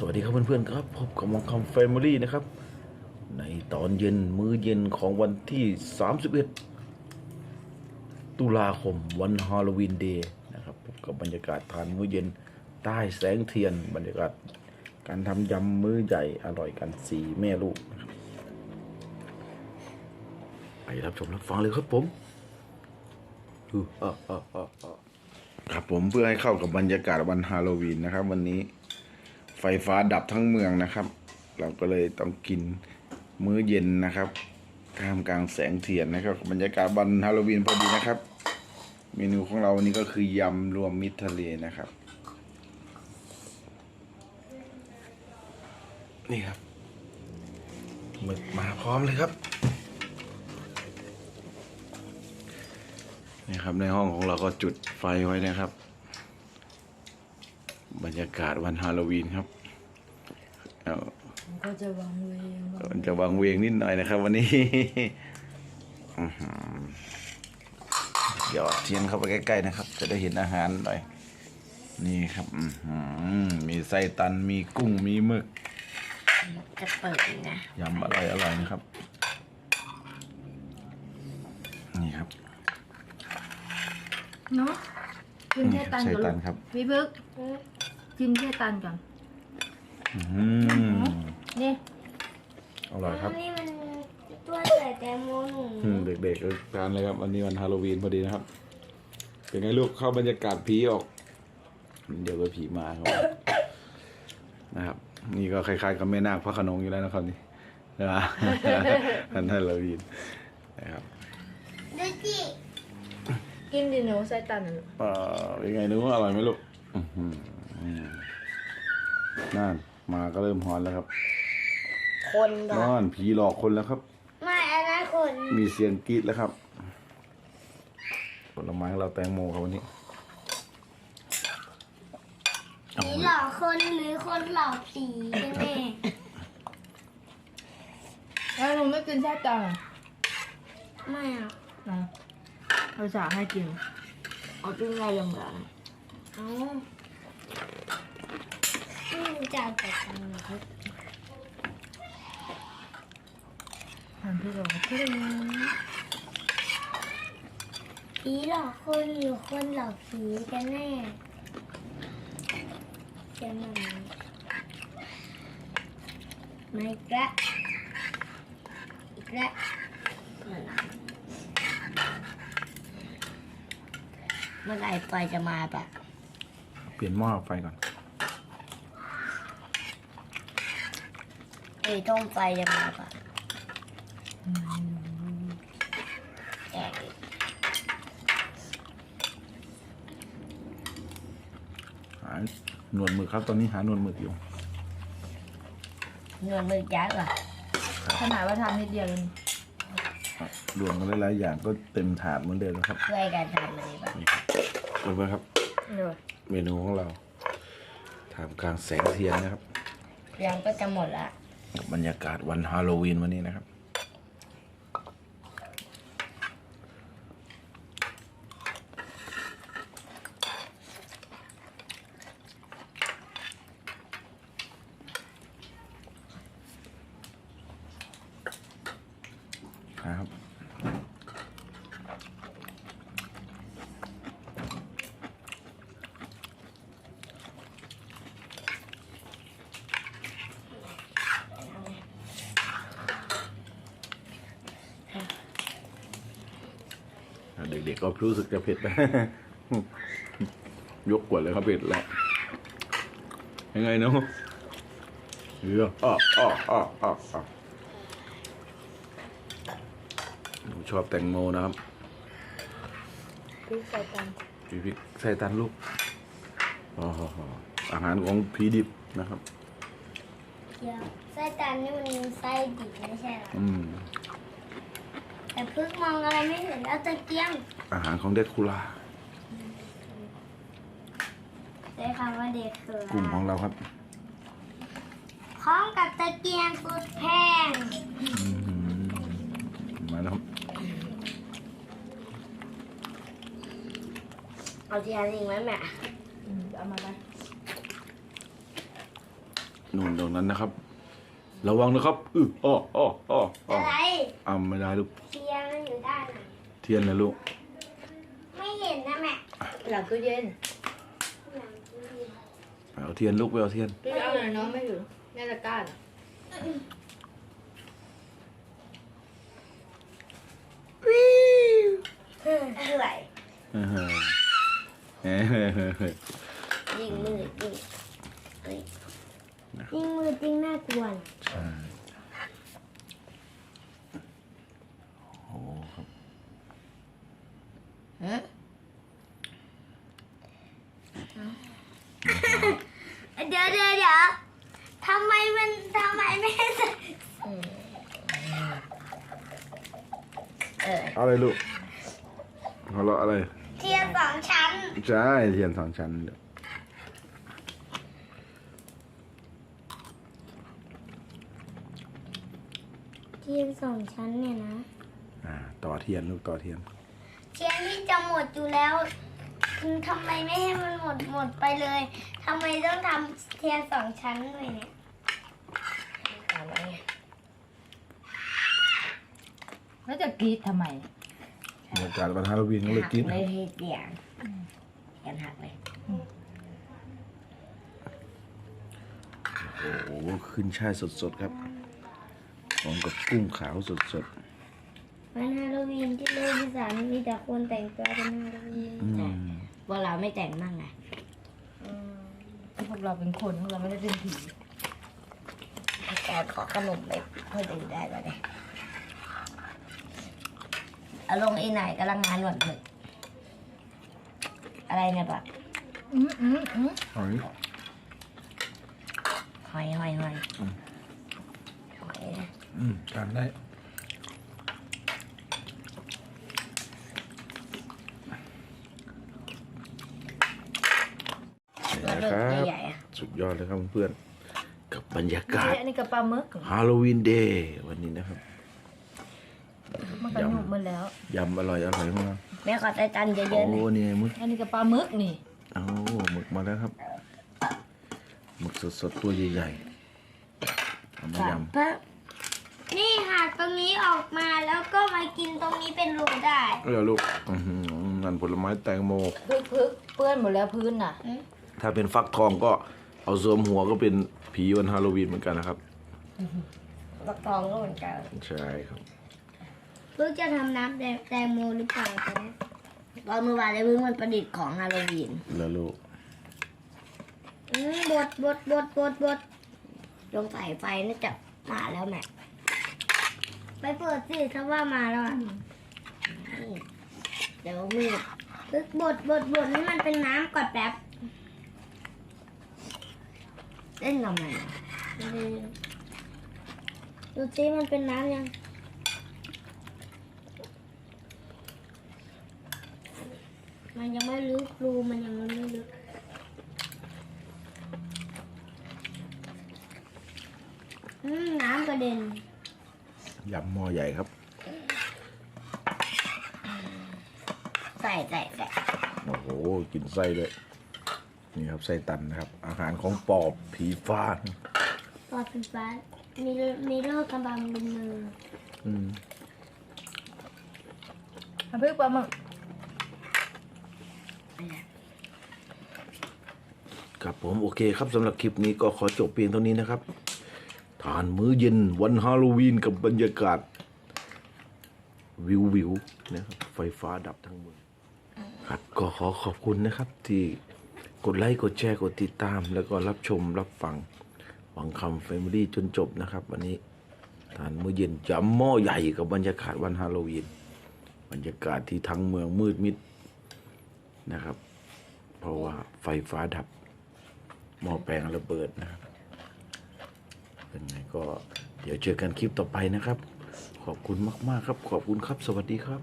สวัสดีครับเพื่อนๆครับพบกับมองคำแฟมิลี่นะครับ ในตอนเย็นมื้อเย็นของวันที่ 31 ตุลาคมวันฮาโลวีนเดย์นะครับพบกับบรรยากาศทานมื้อเย็นใต้แสงเทียน บรรยากาศการทำยำมื้อใหญ่อร่อยกันสี่แม่ลูกไปรับชมรับฟังเลยครับผมอืออะอะอะอะครับผมเพื่อให้เข้ากับบรรยากาศวันฮาโลวีนนะครับ วันนี้ ไฟฟ้าดับทั้งเมืองนะครับ เราก็เลยต้องกินมื้อเย็นนะครับท่ามกลางแสงเทียนนะครับ บรรยากาศวันฮาโลวีนพอดีนะครับ เมนูของเราวันนี้ก็คือยำรวมมิตรทะเลนะครับ นี่ครับหมึกมาพร้อมเลยครับนี่ครับในห้องของเราก็จุดไฟไว้นะครับ บรรยากาศวันฮาโลวีนครับ ก็จะวางเวงวางมันจะวางเวงนิดหน่อยนะครับ วันนี้อื้อหือหยอดเทียนเข้าไปใกล้ๆนะครับ จะได้เห็นอาหารหน่อย นี่ครับอื้อหือมีไส้ตันมีกุ้งมีหมึกจะเปิดนะยำอร่อยอร่อยนะครับ นี่ครับเนาะจิ้มนี่แค่ครับตันไส้ก่อนตัลูนกครับพี่พึกจิ้มแค่ตันก่อน อื้อหือนี่อร่อยครับ นี่มันตัวใส่แตงโมหนูอืมเด็กๆก็ทานเลยครับวันนี้วันฮาโลวีนพอดีนะครับ เป็นไงลูกเข้าบรรยากาศผีออก เดี๋ยวก็ผีมาครับ นะครับ นี่ก็คล้ายๆกับแม่นาคพระโขนงอยู่แล้วนะครับนี่นะวันฮาโลวีนนะครับดูจิกินดิหนูใส่ตันน่ะลูกเอ่อเป็นไงหนูอร่อยไหมลูกอื้อหือนั่น มาก็เริ่มฮอนแล้วครับ คนก่อนนั่นผีหลอกคนแล้วครับ ไม่อันนั้นคนมีเสียงกรีดแล้วครับผลไม้ของเราแตงโมครับวันนี้ผีหลอกคนหรือคนหลอกผีกันแน่แล้วหนูไม่กินแค่ตันอะไม่เอานะเราจะให้กินเอาจิ้มอะไรลงมาเอาไม่รู้ จะเอาแต่ตังค์นะครับทำที่เราเพื่ผีหลอกคนหรือคนหลอกผีกันแน่เจะมันไม่อีกและอีกละเมื่อไหร่ไฟจะมาปะเปลี่ยนหม้อไฟก่อน ไอ้ต้มไฟจะมาปะแกะอีกหาหนวดหมึกครับ ตอนนี้หาหนวดหมึกอยู่เงินมือยักษ์เหรอขนาดว่าทำนิดเดียวเองรวมกันหลายๆอย่างก็เต็มถาดเหมือนเดิมนะครับช่วยกันทำเลยปะนี่ครับเพื่อนๆครับ เดี๋ยวเมนูของเราทำกลางแสงเทียนนะครับ ยังก็จะหมดละ บรรยากาศวันฮาโลวีนวันนี้นะครับ เด็ กๆก็รู้สึกจะเผ็ดไปยกขวดเลยครับเผ็ดแล้วยังไงเนาะเรืออ้ออ้ออ้ออ้ออ้อหนูชอบแตงโมนะครับพี่ใส่ตันพี่พริกใส่ตันลูกอ๋ออาหารของพีดิบนะครับเดี๋ยวไส้ตันนี่มันไส้ดิบไม่ใช่เหรออืมแต่เพิ่งมองอะไรไม่เห็นเอาตะเกียง อาหารของเด็กคูลาใช้คำว่าเด็กคือกลุ่มของเราครับ พร้อมกับตะเกียงสุดแพง อืมมาแล้วครับเอาที่อันนี้ไหมแม่อืมเอามาไปนู่นตรงนั้นนะครับ ระวังนะครับอืออ้ออ้ออ้ออ้ออะไรอ่าไม่ได้ลูกเทียนมันอยู่ด้านไหนเทียนนะลูก ไม่เห็นนะแม่ หลังตู้เย็นหลังตู้เย็นไปเอาเทียนลูกไปเอาเทียนตู้เอาหน่อยน้องไม่อยู่แน่ตะกร้ารอะไรเออเออยิงมือจริงเฮ้ยยิงมือจริงน่ากลัวนะใช่โอ้ครับ เอ๊ะ เดี๋ยวเดี๋ยวเดี๋ยวทำไมมันทำไมไม่ให้ใส่อะไรลูกหัวเราะอะไร เทียนสองชั้น ใช่เทียนสองชั้นเดี๋ยวเทียนสองชั้นเนี่ยนะ อ่า ต่อเทียนลูกต่อเทียน เทียนที่จะหมดอยู่แล้วคือ ทำไมไม่ให้มันหมดหมดไปเลยทำไมต้องทำเทียนสองชั้นด้วยเนี่ยแล้วจะกรีดทำไมบรรยากาศวันฮาโลวีนก็เลยกินไม่ให้เสียงเทียนหักเลย โอ้โหขึ้นช่ายสดๆครับพร้อมกับกุ้งขาวสดวันฮาโลวีนที่โลกที่สามมีแต่คนแต่งตัวเป็นฮาโลวีน ๆ อืมพ วกเราไม่แต่งบ้างไงพวกเราเป็นคนพวกเราไม่ได้เป็นผีแต่ขอขนมไปเพื่อดื่มได้ก็ได้เอาลงอีไหนกำลังงานหนวดหมึกอะไรเนี่ยแบบอืมอืมอืมหอยหอยหอยหอยอืมหอยนะอืมทานได้ ตัว นะ เลื คอรับ ใหญ่ๆอะสุดยอดเลยครับเพื่อนๆกับบรรยากาศอันนี้กับปลาหมึกฮาโลวีนเดย์วันนี้นะครับมันก็หนุบมันแล้วยำอร่อยอร่อยมากแม่ขอใจตันเยโอ้อะๆหน่อยนี่มึกอันนี้กับปลาหมึกนี่เอาหมึกมาแล้วครับหมึกสดๆตัวใหญ่ๆเอามายำพระนี่หักตรงนี้ออกมาแล้วก็มากินตรงนี้เป็นรูได้เออลูกอื้อหือนั่นผลไม้แตงโมพึกพึกเปื้อนหมดแล้วพื้นน่ะ ถ้าเป็นฟักทองก็เอาสวมหัวก็เป็นผีวันฮาโลวีนเหมือนกันนะครับ ฟักทองก็เหมือนกันใช่ครับเพิ่งจะทำน้ำแตงโมหรือเปล่าตอนนี้ตอนเมื่อวานเลยเพิ่งมันประดิษฐ์ของฮาโลวีนแล้วลูกอืมบดบดบดบดบดลงใส่ไฟน่าจะมาแล้วแม่ไปเปิดสิถ้าว่ามาแล้วอะนี่เดี๋ยวมือปึ๊กบดบดบดให้มันเป็นน้ำก่อนแป๊บ เล่นทำไมอะดูสิมันเป็นน้ำยัง มันยังไม่ลึกรูมันยังไม่ลึก อืมน้ำกระเด็น ยำหม้อใหญ่ครับใส่ใส่ใส่โอ้โหกินไส้ด้วย นี่ครับไส้ตันนะครับ อาหารของปอบผีฟ้าปอดเป็นฟ้ามีมีโรคกระบังบนมืออืมน้ำพริกปลาหมึกครับผมโอเคครับสำหรับคลิปนี้ก็ขอจบเพียงเท่านี้นะครับ ทานมื้อเย็นวันฮาโลวีนกับบรรยากาศ วิววิวๆนะครับไฟฟ้าดับทั้งเมืองครับก็ขอขอบคุณนะครับที่ กดไลค์กดแชร์กดติดตาม แล้วก็รับชมรับฟังหวังคำแฟมิลี่จนจบนะครับ วันนี้ทานมื้อเย็นยำหม้อใหญ่กับบรรยากาศวันฮาโลวีนบรรยากาศที่ทั้งเมืองมืดมิดนะครับ เพราะว่าไฟฟ้าดับหม้อแปลงระเบิดนะครับเป็นไงก็เดี๋ยวเจอกันคลิปต่อไปนะครับ ขอบคุณมาก ๆ ครับ ขอบคุณครับ สวัสดีครับ